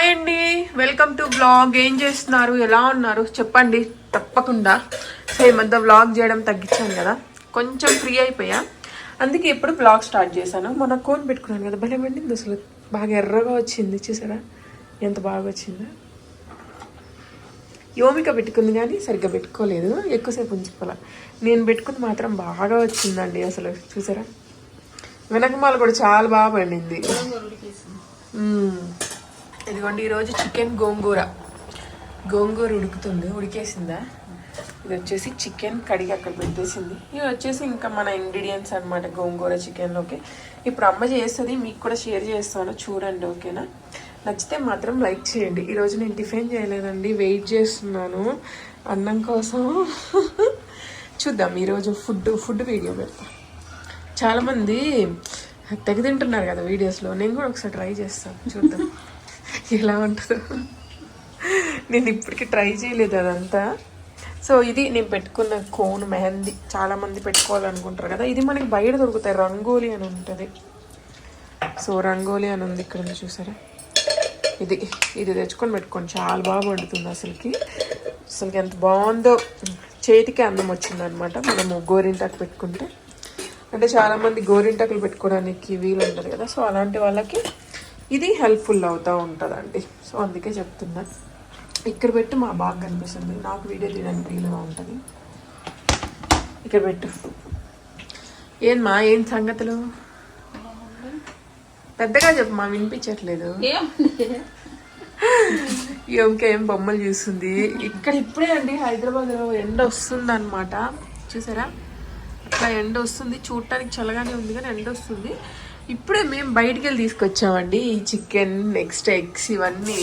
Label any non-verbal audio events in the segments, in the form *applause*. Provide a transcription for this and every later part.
Hi అండి. Welcome to blog ఏం చేస్తున్నారు? ఎలా ఉన్నారు? చెప్పండి. తప్పకుండా. సో ఈ మధ్య వ్లాగ్ చేయడం తగ్గించాను కదా. కొంచెం ఫ్రీ అయిపోయా. అందుకే ఇప్పుడు బ్లాగ్ స్టార్ట్ చేశాను. మొన్న కోన్ పెట్టుకున్నాను కదా. భలే పండింది అసలు. బాగా ఎర్రగా వచ్చింది. చూసారా? ఎంత బాగా వచ్చిందో. యోమిక పెట్టుకుంది కానీ సరిగ్గా పెట్టుకోలేదు. ఎక్కువసేపు ఉంచుకోలే నేను పెట్టుకుంది మాత్రం బాగా వచ్చిందండి అసలు. చూసారా? వెనకమాల కూడా చాలా బాగా పండింది. ఇదిగోండి ఈరోజు చికెన్ గోంగూర. గోంగూర ఉడుకుతుంది ఉడికేసిందా? ఇది వచ్చేసి చికెన్ కడిగి అక్కడ పెట్టేసింది. ఇవి వచ్చేసి ఇంకా మన ఇంగ్రీడియంట్స్ అనమాట గోంగూర చికెన్లోకి. ఇప్పుడు అమ్మ చేస్తుంది మీకు కూడా షేర్ చేస్తాను చూడండి ఓకేనా? నచ్చితే మాత్రం లైక్ చేయండి. ఈరోజు నేను టిఫిన్ చేయలేదండి వెయిట్ చేస్తున్నాను. అన్నం కోసం. చూద్దాం ఈరోజు ఫుడ్ ఫుడ్ వీడియో పెడతా. చాలామంది తెగ తింటున్నారు కదా వీడియోస్లో. నేను కూడా ఒకసారి ట్రై చేస్తాను చూద్దాం. ఎలా ఉంటుందో. నేను ఇప్పటికి ట్రై చేయలేదు అదంతా. సో ఇది నేను పెట్టుకున్న కోన్ మెహందీ. చాలామంది పెట్టుకోవాలనుకుంటారు కదా. ఇది మనకి బయట దొరుకుతాయి. రంగోలీ అని ఉంటుంది. సో రంగోలీ అని ఉంది ఇక్కడ ఉంది చూసారా? ఇది ఇది తెచ్చుకొని పెట్టుకోండి. చాలా బాగా పండుతుంది అసలుకి. అసలుకి ఎంత బాగుందో. చేతికి అందం వచ్చిందనమాట. మనము గోరింటాకు పెట్టుకుంటే. అంటే చాలామంది గోరింటాకులు పెట్టుకోవడానికి వీలు ఉంటుంది కదా. సో అలాంటి వాళ్ళకి ఇది హెల్ప్ఫుల్ అవుతూ ఉంటుందండి. సో అందుకే చెప్తున్నా. ఇక్కడ పెట్టు మా బాగా కనిపిస్తుంది. నాకు వీడియో తీయడానికి వీలుగా ఉంటుంది. ఇక్కడ పెట్టు. ఏంమా ఏం సంగతులు? పెద్దగా చెప్పు మా వినిపించట్లేదు. ఇంకా ఏం బొమ్మలు చూస్తుంది? ఇక్కడ ఇప్పుడే అండి హైదరాబాద్లో ఎండ వస్తుంది అనమాట చూసారా? అట్లా ఎండ వస్తుంది. చూడటానికి చల్లగానే ఉంది కానీ ఎండ వస్తుంది. ఇప్పుడే మేము బయటికి వెళ్ళి తీసుకొచ్చామండి ఈ చికెన్ నెక్స్ట్ ఎగ్స్ ఇవన్నీ.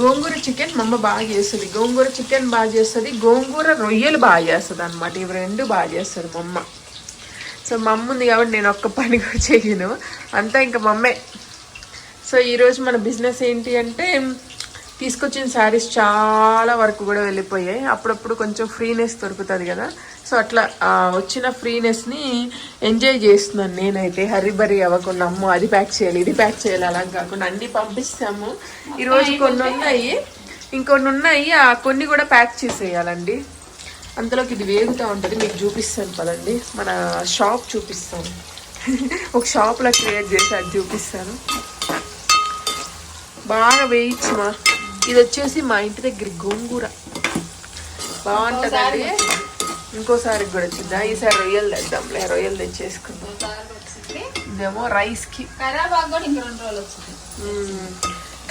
గోంగూర చికెన్ మా అమ్మ బాగా చేస్తుంది. గోంగూర చికెన్ బాగా చేస్తుంది. గోంగూర రొయ్యలు బాగా చేస్తుంది అనమాట ఇవి రెండు బాగా చేస్తుంది మమ్మ. సో మా అమ్మ ఉంది కాబట్టి నేను ఒక్క పని కూడా చేయను అంతా ఇంకా మమ్మే. సో ఈరోజు మన బిజినెస్ ఏంటి అంటే తీసుకొచ్చిన శారీస్ చాలా వరకు కూడా వెళ్ళిపోయాయి. అప్పుడప్పుడు కొంచెం ఫ్రీనెస్ దొరుకుతుంది కదా. సో అట్లా వచ్చిన ఫ్రీనెస్ని ఎంజాయ్ చేస్తున్నాను నేనైతే. హరిబరి అవ్వకుండా అమ్మో అది ప్యాక్ చేయాలి ఇది ప్యాక్ చేయాలి అలా కాకుండా అన్నీ పంపిస్తాము. ఈరోజు కొన్ని ఉన్నాయి. ఇంకొన్ని ఉన్నాయి ఆ కొన్ని కూడా ప్యాక్ చేసేయాలండి. అంతలోకి ఇది వేగుతూ ఉంటుంది మీకు చూపిస్తాను పదండి. మన షాప్ చూపిస్తాను. *laughs* ఒక షాప్లో క్రియేట్ చేసి అది చూపిస్తాను. బాగా వేయించు మా ఇది వచ్చేసి మా ఇంటి దగ్గర గోంగూర. బాగుంటుందండి. ఇంకోసారి కూడా వచ్చిందా ఈసారి రొయ్యలు తెద్దాంలే. రొయ్యలు తెచ్చేసుకుందాం. ఇదేమో రైస్కి. కరాబాగ్ కూడా ఇంక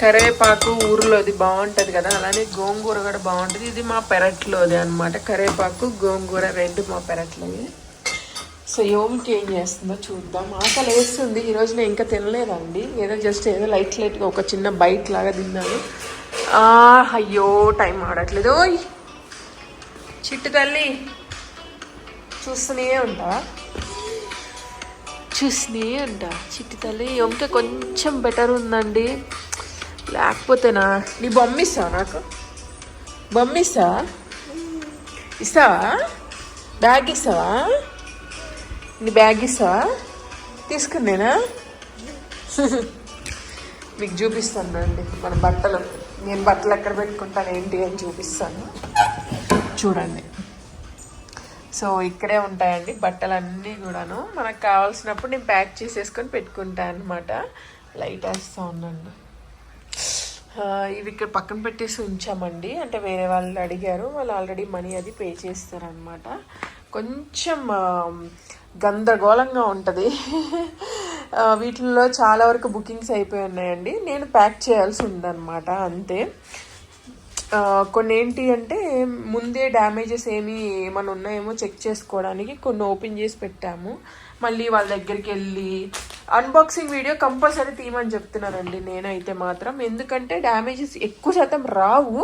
కరివేపాకు ఊరిలోది బాగుంటుంది కదా. అలానే గోంగూర కూడా బాగుంటుంది. ఇది మా పెరట్లోది అనమాట కరివేపాకు గోంగూర రెండు మా పెరట్లోది సో యోమికి ఏం చేస్తుందో చూద్దాం. ఆకలి వేస్తుంది. ఈరోజు నేను ఇంకా తినలేదండి. ఏదో జస్ట్ ఏదో లైట్ లైట్గా ఒక చిన్న బైట్ లాగా తిన్నాను. అయ్యో టైం ఆడట్లేదు. ఓయ్! చిట్టు తల్లి చూస్తూనే ఉంటా. చూసినే ఉంటా. చిట్టి తల్లి ఇంకా కొంచెం బెటర్ ఉందండి. లేకపోతేనా నీ బొమ్మ ఇస్తావా నాకు? బొమ్మ ఇస్తావా? ఇస్తావా? బ్యాగ్ ఇస్తావా? నీ బ్యాగ్ ఇస్తావా? తీసుకునేనా *laughs* మీకు చూపిస్తాను అండి మన బట్టలు. నేను బట్టలు ఎక్కడ పెట్టుకుంటాను ఏంటి అని చూపిస్తాను. చూడండి. సో ఇక్కడే ఉంటాయండి బట్టలు అన్నీ కూడాను. మనకు కావాల్సినప్పుడు నేను ప్యాక్ చేసేసుకొని పెట్టుకుంటాను అనమాట లైట్ వేస్తూ ఉండండి. ఇవి ఇక్కడ పక్కన పెట్టేసి ఉంచామండి. అంటే వేరే వాళ్ళు అడిగారు. వాళ్ళు ఆల్రెడీ మనీ అది పే చేస్తారనమాట కొంచెం గందరగోళంగా ఉంటుంది. వీటిల్లో చాలా వరకు బుకింగ్స్ అయిపోయి ఉన్నాయండి నేను ప్యాక్ చేయాల్సి ఉందన్నమాట అంతే. కొన్ని ఏంటి అంటే ముందే డ్యామేజెస్ ఏమి ఏమైనా ఉన్నాయేమో చెక్ చేసుకోవడానికి కొన్ని ఓపెన్ చేసి పెట్టాము. మళ్ళీ వాళ్ళ దగ్గరికి వెళ్ళి అన్బాక్సింగ్ వీడియో కంపల్సరీ తీయమని చెప్తున్నానండి నేనైతే మాత్రం. ఎందుకంటే డ్యామేజెస్ ఎక్కువ శాతం రావు.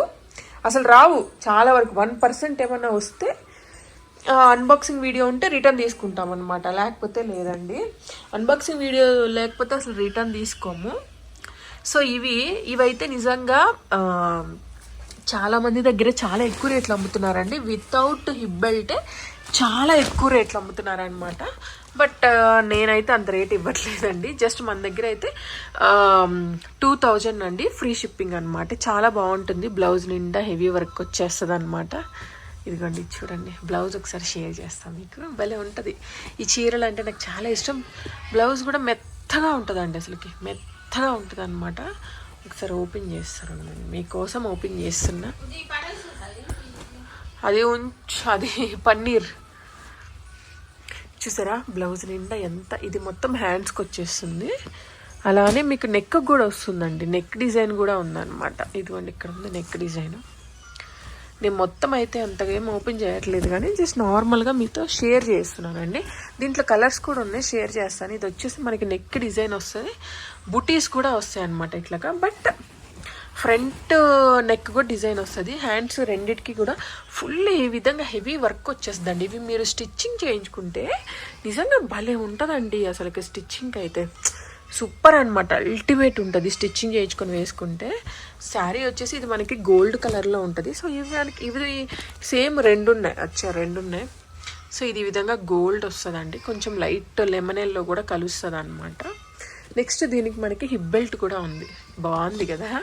అసలు రావు చాలా వరకు. వన్ పర్సెంట్ ఏమైనా వస్తే అన్బాక్సింగ్ వీడియో ఉంటే రిటర్న్ తీసుకుంటాం అనమాట లేకపోతే లేదండి. అన్బాక్సింగ్ వీడియో లేకపోతే అసలు రిటర్న్ తీసుకోము. సో ఇవి ఇవైతే నిజంగా చాలామంది దగ్గర చాలా ఎక్కువ రేట్లు అమ్ముతున్నారండి. వితౌట్ హిప్ బెల్టే చాలా ఎక్కువ రేట్లు అమ్ముతున్నారనమాట బట్ నేనైతే అంత రేట్ ఇవ్వట్లేదండి. జస్ట్ మన దగ్గర అయితే టూ థౌజండ్ అండి. ఫ్రీ షిప్పింగ్ అనమాట చాలా బాగుంటుంది. బ్లౌజ్ నిండా హెవీ వర్క్ వచ్చేస్తుంది అనమాట ఇదిగోండి చూడండి బ్లౌజ్ ఒకసారి షేర్ చేస్తాను మీకు. భలే ఉంటుంది. ఈ చీరలు అంటే నాకు చాలా ఇష్టం. బ్లౌజ్ కూడా మెత్తగా ఉంటుందండి అసలుకి. మెత్తగా ఉంటుంది అనమాట ఒకసారి ఓపెన్ చేస్తాను నేను. మీకోసం ఓపెన్ చేస్తున్నా. అది ఉంచు అది పన్నీర్. చూసారా? బ్లౌజ్ నిండా ఎంత ఇది మొత్తం హ్యాండ్స్కి వచ్చేస్తుంది. అలానే మీకు నెక్ కూడా వస్తుందండి. నెక్ డిజైన్ కూడా ఉందన్నమాట. ఇదిగోండి ఇక్కడ ఉంది నెక్ డిజైన్ నేను మొత్తం అయితే అంతగా ఏం ఓపెన్ చేయట్లేదు కానీ జస్ట్ నార్మల్గా మీతో షేర్ చేస్తున్నానండి. దీంట్లో కలర్స్ కూడా ఉన్నాయి షేర్ చేస్తాను. ఇది వచ్చేసి మనకి నెక్ డిజైన్ వస్తుంది. బుటీస్ కూడా వస్తాయి అనమాట ఇట్లాగా. బట్ ఫ్రంట్ నెక్ కూడా డిజైన్ వస్తుంది. హ్యాండ్స్ రెండిటికి కూడా ఫుల్ ఈ విధంగా హెవీ వర్క్ వచ్చేస్తుందండి. ఇవి మీరు స్టిచ్చింగ్ చేయించుకుంటే నిజంగా భలే ఉంటుందండి అసలు స్టిచ్చింగ్ అయితే. సూపర్ అనమాట అల్టిమేట్ ఉంటుంది. స్టిచ్చింగ్ చేయించుకొని వేసుకుంటే శారీ వచ్చేసి ఇది మనకి గోల్డ్ కలర్లో ఉంటుంది. సో ఇవి మనకి ఇవి సేమ్ రెండు ఉన్నాయి. అచ్చా రెండు ఉన్నాయి. సో ఇది ఈ విధంగా గోల్డ్ వస్తుందండి. కొంచెం లైట్ లెమనెల్లో కూడా కలుస్తుంది అనమాట నెక్స్ట్ దీనికి మనకి హిప్ బెల్ట్ కూడా ఉంది. బాగుంది కదా?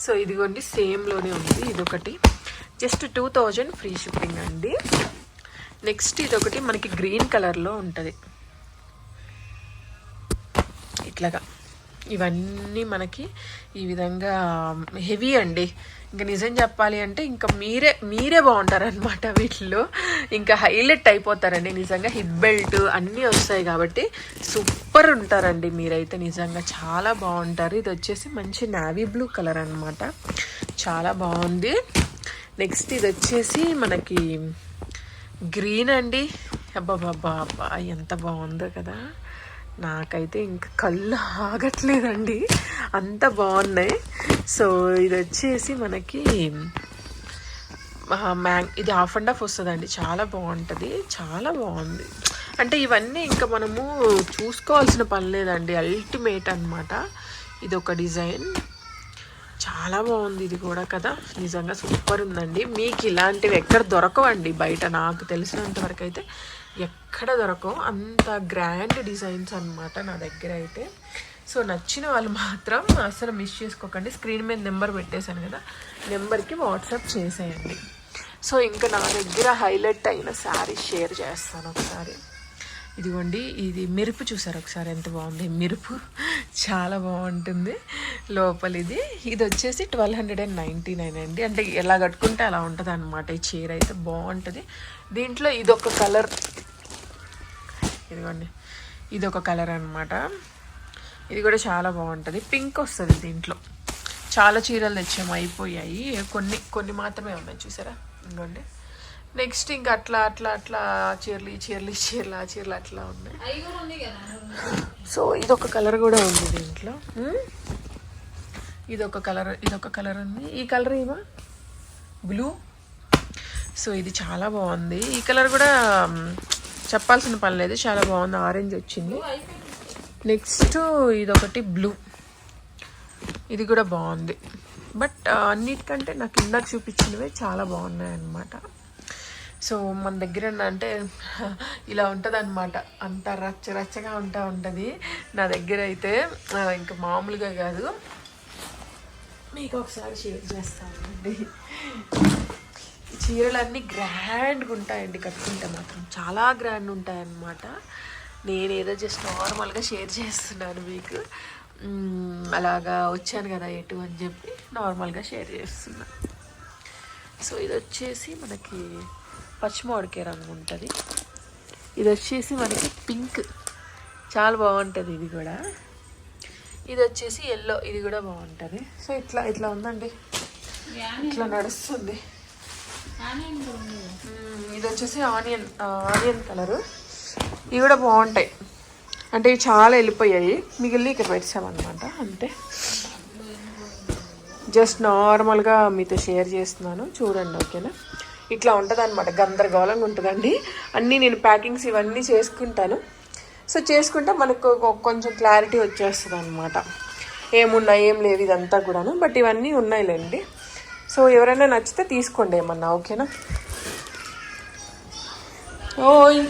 సో ఇదిగోండి సేమ్లోనే ఉంది. ఇదొకటి. Just two thousand free shipping అండి. నెక్స్ట్ ఇదొకటి మనకి గ్రీన్ కలర్లో ఉంటుంది. ఇట్లాగా. ఇవన్నీ మనకి ఈ విధంగా హెవీ అండి. ఇంకా నిజం చెప్పాలి అంటే ఇంకా మీరే మీరే బాగుంటారనమాట వీటిలో ఇంకా హైలైట్ అయిపోతారండి. నిజంగా హిప్ బెల్ట్ అన్నీ వస్తాయి కాబట్టి సూపర్ ఉంటారండి మీరైతే నిజంగా. చాలా బాగుంటారు. ఇది వచ్చేసి మంచి నావీ బ్లూ కలర్ అనమాట చాలా బాగుంది. నెక్స్ట్ ఇది వచ్చేసి మనకి గ్రీన్ అండి. అబ్బాబాబా అబ్బా ఎంత బాగుందో కదా. నాకైతే ఇంకా కళ్ళు ఆగట్లేదండి. అంత బాగున్నాయి. సో ఇది వచ్చేసి మనకి మ్యాంగ్ ఇది హాఫ్ అండ్ హాఫ్ వస్తుందండి. చాలా బాగుంటుంది. చాలా బాగుంది. అంటే ఇవన్నీ ఇంకా మనము చూసుకోవాల్సిన పని లేదండి. అల్టిమేట్ అనమాట ఇది ఒక డిజైన్. చాలా బాగుంది ఇది కూడా కదా. నిజంగా సూపర్ ఉందండి. మీకు ఇలాంటివి ఎక్కడ దొరకవండి బయట నాకు తెలిసినంత వరకు అయితే ఎక్కడ దొరకవు. అంత గ్రాండ్ డిజైన్స్ అన్నమాట నా దగ్గర అయితే. సో నచ్చిన వాళ్ళు మాత్రం అసలు మిస్ చేసుకోకండి. స్క్రీన్ మీద నెంబర్ పెట్టేశాను కదా. నెంబర్కి వాట్సాప్ చేసేయండి. సో ఇంకా నా దగ్గర హైలైట్ అయిన శారీ షేర్ చేస్తాను ఒకసారి. ఇదిగోండి ఇది మెరుపు చూసారు ఒకసారి ఎంత బాగుంది? మెరుపు చాలా బాగుంటుంది లోపల ఇది ఇది వచ్చేసి twelve hundred and ninety nine అండి. అంటే ఎలా కట్టుకుంటే అలా ఉంటుంది అనమాట ఈ చీర అయితే బాగుంటుంది. దీంట్లో ఇదొక కలర్. ఇదిగోండి ఇది ఒక కలర్ అనమాట ఇది కూడా చాలా బాగుంటుంది. పింక్ వస్తుంది దీంట్లో. చాలా చీరలు తెచ్చాము అయిపోయాయి. కొన్ని కొన్ని మాత్రమే ఉన్నాయి. చూసారా? ఇంకోండి నెక్స్ట్ ఇంకా అట్లా అట్లా అట్లా ఆ చీరలు ఈ చీరలు ఈ చీరలు ఆ చీరలు అట్లా ఉన్నాయి. సో ఇదొక కలర్ కూడా ఉంది దీంట్లో. ఇదొక కలర్ ఇదొక కలర్ ఉంది. ఈ కలర్ ఏమా? బ్లూ. సో ఇది చాలా బాగుంది. ఈ కలర్ కూడా చెప్పాల్సిన పని లేదు. చాలా బాగుంది. ఆరెంజ్ వచ్చింది. నెక్స్ట్ ఇదొకటి బ్లూ. ఇది కూడా బాగుంది. బట్ అన్నిటికంటే నాకు ఇందాక చూపించినవే చాలా బాగున్నాయి అన్నమాట సో మన దగ్గర అంటే ఇలా ఉంటుంది అనమాట అంత రచ్చ రచ్చగా ఉంటా ఉంటుంది. నా దగ్గర అయితే ఇంకా మామూలుగా కాదు. మీకు ఒకసారి షేర్ చేస్తానండి. చీరలన్నీ గ్రాండ్గా ఉంటాయండి కట్టుకుంటే మాత్రం. చాలా గ్రాండ్ ఉంటాయన్నమాట. నేను ఏదో జస్ట్ నార్మల్గా షేర్ చేస్తున్నాను మీకు. అలాగా వచ్చాను కదా ఎటు అని చెప్పి నార్మల్గా షేర్ చేస్తున్నాను సో ఇది వచ్చేసి మనకి పచ్చిమామిడికాయ రంగు ఉంటుంది. ఇది వచ్చేసి మనకి పింక్. చాలా బాగుంటుంది ఇది కూడా. ఇది వచ్చేసి ఎల్లో ఇది కూడా బాగుంటుంది. సో ఇట్లా ఇట్లా ఉందండి. ఇట్లా నడుస్తుంది. ఇది వచ్చేసి ఆనియన్ ఆనియన్ కలరు. ఇవి కూడా బాగుంటాయి. అంటే ఇవి చాలా వెళ్ళిపోయాయి. మిగిలిన ఇక్కడ పెట్టామన్నమాట అంతే. జస్ట్ నార్మల్గా మీతో షేర్ చేస్తున్నాను. చూడండి ఓకేనా? ఇట్లా ఉంటుంది అనమాట గందరగోళంగా ఉంటుందండి. అన్నీ నేను ప్యాకింగ్స్ ఇవన్నీ చేసుకుంటాను. సో చేసుకుంటే మనకు కొంచెం క్లారిటీ వచ్చేస్తుంది అనమాట ఏమున్నాయి ఏం లేవు ఇదంతా కూడాను. బట్ ఇవన్నీ ఉన్నాయిలేండి. సో ఎవరైనా నచ్చితే తీసుకోండి ఏమన్నా ఓకేనా? ఓయ్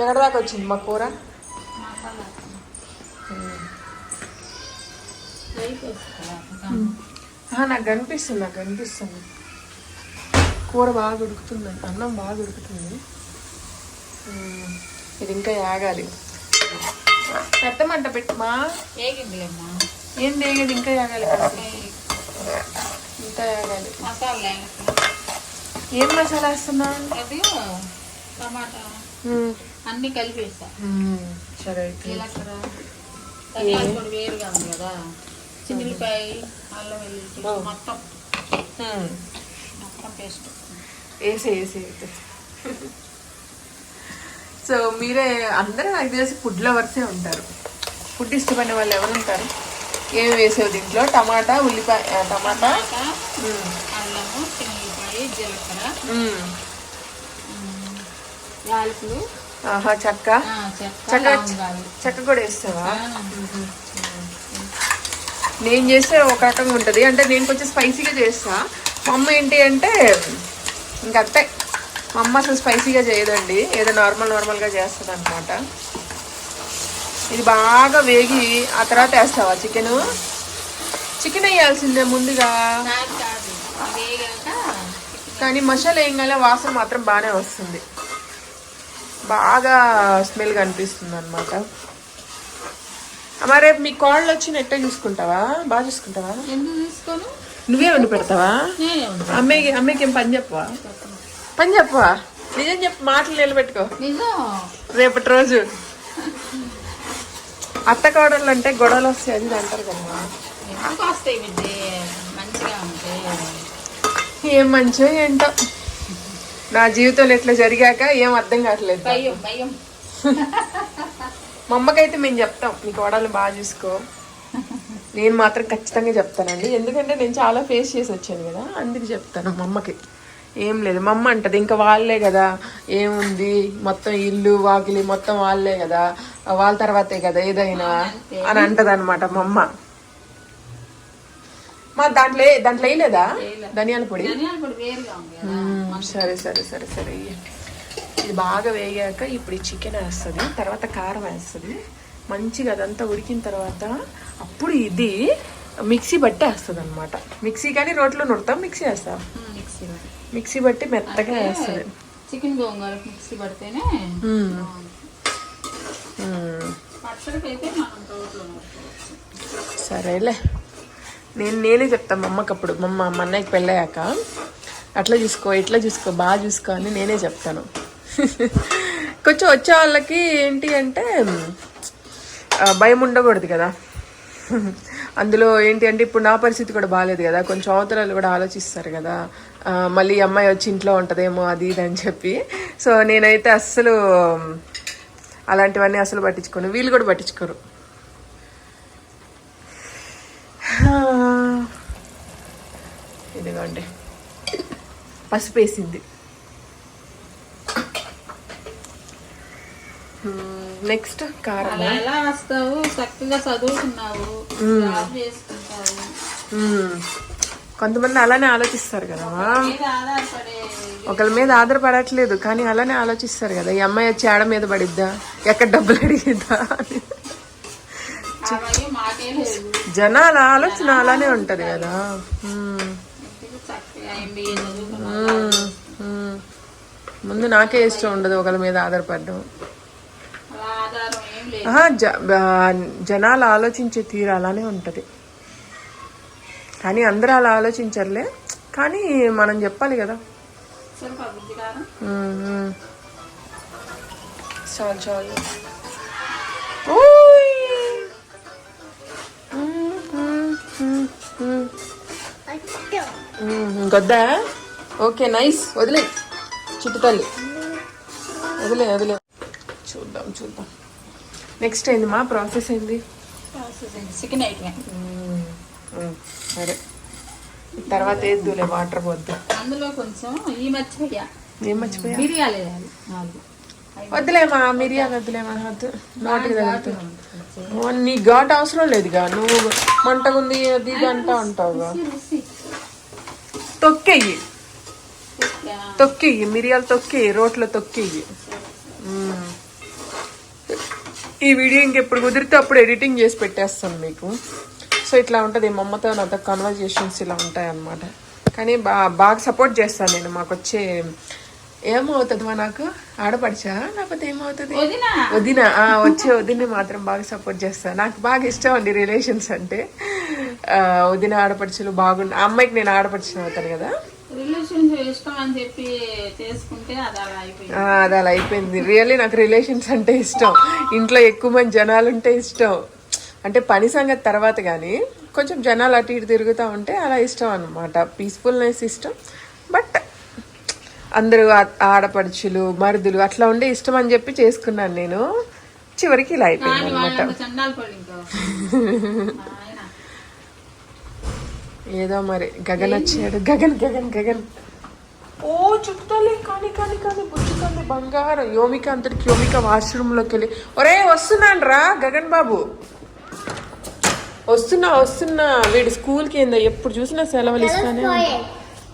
ఎక్కడ దాకా వచ్చింది మా కూర? నాకు కనిపిస్తుంది నాకు కనిపిస్తుంది. కూర బాగా ఉడుకుతుంది అన్నం బాగా ఉడుకుతుంది. ఇది ఇంకా యాగాలి. పెద్ద మంట పెట్టుమా ఏగిందిలేమ్మా ఏం తేగేది ఇంకా యాగాలి ఇంకా యాగాలి. మసాలా. ఏం మసాలా వేస్తున్నా అది టమాటా. అన్ని కలిపి వేసా ఉమ్, సరే అయితే. జీలకర్ర. ధనియాల పొడి వేరుగా ఉంది కదా. చిన్నిపాయ అల్లం వెల్లుల్లి. మొత్తం. మొత్తం పేస్ట్ వేసే వేసే అయితే సో. మీరే అందరూ నాకు తెలిసి ఫుడ్ లవర్సే ఉంటారు. ఫుడ్ ఇష్టపడిన వాళ్ళు ఎవరు ఉంటారు? ఏమి వేసేవి దీంట్లో? టమాటా ఉల్లిపాయ టమాటా? అల్లము చిన్నిపాయ జీలకర్ర. యాలకులు. ఆహా చెక్క. చెక్క చెక్క చెక్క కూడా వేస్తావా? నేను చేస్తే ఒక రకంగా ఉంటుంది. అంటే నేను కొంచెం స్పైసీగా చేస్తా. మా అమ్మ ఏంటి అంటే ఇంకా అంతే మా అమ్మ అసలు స్పైసీగా చేయదండి. ఏదో నార్మల్ నార్మల్గా చేస్తుంది అనమాట ఇది బాగా వేగి ఆ తర్వాత వేస్తావా చికెన్? చికెన్ వేయాల్సిందే ముందుగా. కానీ మసాలా వేయగానే వాసన మాత్రం బాగానే వస్తుంది. బాగా స్మెల్ కనిపిస్తుంది అనమాట మరి రేపు మీ కాళ్ళు వచ్చి నెట్టే చూసుకుంటావా? బాగా చూసుకుంటావా? ఎందుకు తీసుకోను? నువ్వే వండి పెడతావా? ఉంటాను అమ్మాయికి ఏం పని చెప్పవా? పని చెప్పవా? నిజం చెప్పు మాటలు నిలబెట్టుకో. రేపటి రోజు. అత్త కోడళ్ళు అంటే గొడవలు వస్తాయి ఇది అంటారు కదా. మంచిగా ఏం మంచో ఏంటో. నా జీవితంలో ఇట్లా జరిగాక ఏం అర్థం కావట్లేదు. మా అమ్మకైతే మేము చెప్తాం నీ కోడలు బాగా చూసుకో. నేను మాత్రం ఖచ్చితంగా చెప్తానండి. ఎందుకంటే నేను చాలా ఫేస్ చేసి వచ్చాను కదా అందుకు చెప్తాను మా అమ్మకి. ఏం లేదు మా అమ్మ అంటది ఇంకా వాళ్ళే కదా ఏముంది? మొత్తం ఇల్లు వాకిలి మొత్తం వాళ్ళే కదా వాళ్ళ తర్వాతే కదా ఏదైనా అని అంటది అనమాట మా అమ్మ. మా దాంట్లో దాంట్లో వేయలేదా? ధనియాల పొడి. సరే సరే సరే సరే. ఇది బాగా వేగాక ఇప్పుడు ఈ చికెన్ వేస్తుంది తర్వాత కారం వేస్తుంది. మంచిగా అదంతా ఉడికిన తర్వాత అప్పుడు ఇది మిక్సీ బట్టి వేస్తుంది అనమాట మిక్సీ కానీ రోట్లో నుడతాం మిక్సీ వేస్తాం. మిక్సీ. మిక్సీ బట్టి మెత్తగా వేస్తుంది. చికెన్ గోంగూర మిక్సీ పడితేనే. సరేలే. నేను నేనే చెప్తాను మా అమ్మకి అప్పుడు మా అమ్మ మా అన్నయ్యకి పెళ్ళయ్యాక అట్లా చూసుకో ఇట్లా చూసుకో బాగా చూసుకో అని నేనే చెప్తాను. కొంచెం వచ్చే వాళ్ళకి ఏంటి అంటే భయం ఉండకూడదు కదా. అందులో ఏంటి అంటే ఇప్పుడు నా పరిస్థితి కూడా బాగాలేదు కదా. కొంచెం అవతరాలు కూడా ఆలోచిస్తారు కదా. మళ్ళీ అమ్మాయి వచ్చి ఇంట్లో ఉంటుందేమో అది ఇది అని చెప్పి. సో నేనైతే అస్సలు అలాంటివన్నీ అసలు పట్టించుకోను. వీళ్ళు కూడా పట్టించుకోరు. ఇదిగోండి. పసుపు వేసింది నెక్స్ట్ కారం అలా ఎలా వస్తావు చక్కగా చదువుకున్నావు జాబ్ చేసుకుంటావు. మ్మ్. కొంతమంది అలానే ఆలోచిస్తారు కదా. ఒకరి మీద ఆధారపడట్లేదు కానీ అలానే ఆలోచిస్తారు కదా. ఈ అమ్మాయి వచ్చి ఆడ మీద పడిద్దా? ఎక్కడ డబ్బులు అడిగిద్దా? అని. జనాల ఆలోచన అలానే ఉంటది కదా. ముందు నాకే ఇష్టం ఉండదు ఒకరి మీద ఆధారపడడం అలా ఆధారం ఏం లేదు ఆహా, జ- బా- జనాలు ఆలోచించే తీరు అలానే ఉంటది. కానీ అందరూ అలా ఆలోచించరులే. కానీ మనం చెప్పాలి కదా. మ్మ్. చాలు ఇంకొద్దా ఓకే నైస్. వదిలే. చిట్టు తల్లి. వదిలే వదిలే. చూద్దాం చూద్దాం. నెక్స్ట్ ఏంది? మా ప్రాసెస్ ఏంది? చికెన్ ఐటమే సరే. తర్వాత వేద్దులే వాటర్ పోద్దు. అందులో కొంచెం ఈ మర్చిపోయా. ఏం మర్చిపోయా? మిరియాలు వేయాలి వద్దులేమా మిరియాలు వద్దులేమా వద్దు. నోటికి నీ ఘాట్ అవసరం లేదుగా. నువ్వు మంటగుంది అది ఇది అంటా ఉంటావుగా. ఆ, తొక్కెయ్యి మిరియాలు తొక్కెయ్యి రోట్లో తొక్కెయ్యి మ్మ్. ఈ వీడియో ఇంకెప్పుడు కుదిరితే అప్పుడు ఎడిటింగ్ చేసి పెట్టేస్తాను మీకు. సో ఇట్లా ఉంటుంది. మా అమ్మతో నాతో కన్వర్జేషన్స్ ఇలా ఉంటాయి అన్నమాట కానీ బా బాగా సపోర్ట్ చేస్తాను నేను. మాకు వచ్చే ఏమవుతుంది మా నాకు? ఆడపడిచా? లేకపోతే ఏమవుతుంది? వదినా. వచ్చే వదిన మాత్రం బాగా సపోర్ట్ చేస్తాను నాకు బాగా ఇష్టం అండి రిలేషన్స్ అంటే. వదిన ఆడపడుచులు బాగుండు అమ్మాయికి నేను ఆడపడుచుని అవుతాను కదా? రిలేషన్ ఇష్టం చెప్పి చేసుకుంటే అది అలా అయిపోయింది. అది అలా అయిపోయింది. రియల్లీ నాకు రిలేషన్స్ అంటే ఇష్టం. ఇంట్లో ఎక్కువ మంది జనాలు ఉంటే ఇష్టం. అంటే పని సంగతి తర్వాత కానీ కొంచెం జనాలు అటు ఇటు తిరుగుతూ ఉంటే అలా ఇష్టం అనమాట పీస్ఫుల్నెస్ ఇష్టం. బట్ అందరూ ఆడపడుచులు మరుదులు అట్లా ఉండే ఇష్టం అని చెప్పి చేసుకున్నాను నేను. చివరికి ఇలా అయిపోయింది అనమాట *laughs* వాళ్ళంతా చండాలు పడి ఇంకా ఆయన ఏదో మరి గగన్ వచ్చాడు. గగన్ గగన్ గగన్. ఓ చుట్టాలి కానీ కానీ కానీ బుచ్చుతుంది బంగారం. యోమిక అంతటికి యోమిక వాష్రూమ్లోకి వెళ్ళి ఒరే వస్తున్నాను రా గగన్ బాబు. వస్తున్నా వస్తున్నా వీడు స్కూల్కి ఏందో ఎప్పుడు చూసినా సెలవులు ఇస్తానే ఉంటా.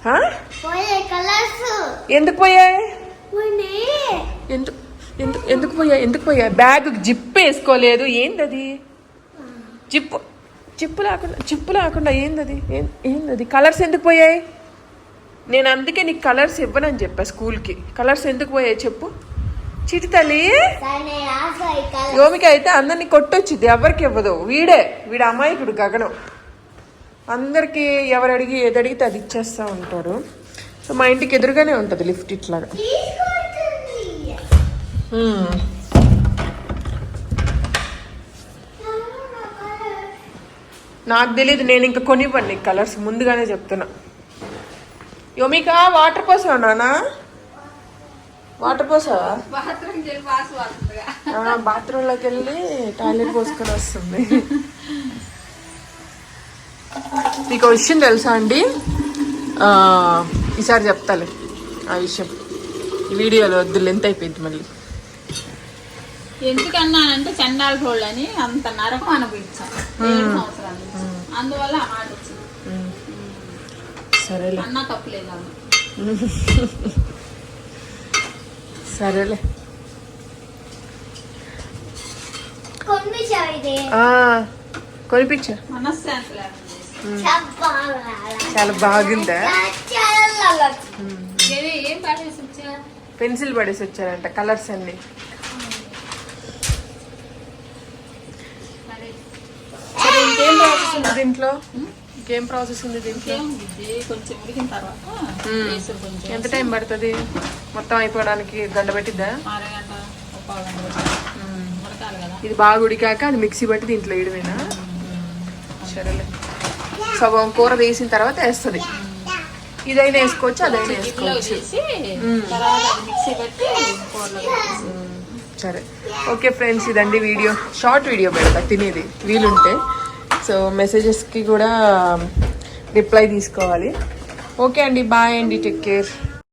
హా? పోయే కలర్స్ ఎందుకు పోయాయి ఎందుకు ఎందుకు ఎందుకు పోయా ఎందుకు పోయా? బ్యాగ్ జిప్ వేసుకోలేదు. ఏందది? జిప్పు జిప్పు లేకుండా జిప్పు లేకుండా ఏందది? ఏం ఏందది? కలర్స్ ఎందుకు పోయాయి? నేను అందుకే నీకు కలర్స్ ఇవ్వనని చెప్పా స్కూల్కి. కలర్స్ ఎందుకు పోయాయి చెప్పు. చిటి తల్లి! యోమిక అయితే అందరినీ కొట్టొచ్చింది ఎవరికి ఇవ్వదు. వీడే వీడు అమాయకుడు గగనం. అందరికీ ఎవరు అడిగి ఏది అడిగితే అది ఇచ్చేస్తూ ఉంటాడు. సో మా ఇంటికి ఎదురుగానే ఉంటుంది లిఫ్ట్ ఇట్లాగా. నాకు తెలియదు నేను ఇంకా కొనివ్వండి నీకు కలర్స్ ముందుగానే చెప్తున్నా. యోమిక వాటర్ పోసావా నానా? వాటర్ పోసావా? బాత్రూంలోకి వెళ్ళి టాయిలెట్ పోసుకొని వస్తుంది. మీకు విషయం తెలుసా అండి? ఈసారి చెప్తాలే ఆ విషయం. ఈ వీడియోలో వద్దు లెంత్ అయిపోయింది మళ్ళీ. ఎందుకన్నానంటే చండాల రోళ్ళు అని అంత నరకం అనిపించాం ఏడు సంవత్సరాల నుంచి. అందువల్ల ఆ మాట వచ్చింది. సరేలే. అన్న తప్పులేదు అన్న. *laughs* సరేలే. కొనిపించా. చాలా చాలా బాగుందా? పెన్సిల్ పడేసి వచ్చారంట కలర్స్ అన్ని మరి సరే ఇంకేం ప్రాసెస్ ఉంది దీంట్లో? ఇంకేం ప్రాసెస్ ఉంది? దీంట్లో కొంచెం ఉడికిన తర్వాత ఎంత టైం పడుతుంది? మొత్తం అయిపోవడానికి గంట పెట్టిద్దా? ఇది బాగా ఉడికాక అది మిక్సీ బట్టి దీంట్లో వేయడమేనా? సరేలే. సగం కూర వేసిన తర్వాత వేస్తుంది. ఇదైనా వేసుకోవచ్చు? అదైనా వేసుకోవచ్చు? సరే. ఓకే ఫ్రెండ్స్ ఇదండి వీడియో. షార్ట్ వీడియో పెడతా తినేది. వీలుంటే. సో మెసేజెస్కి కూడా um, రిప్లై తీసుకోవాలి. ఓకే అండి బాయ్ అండి టేక్ కేర్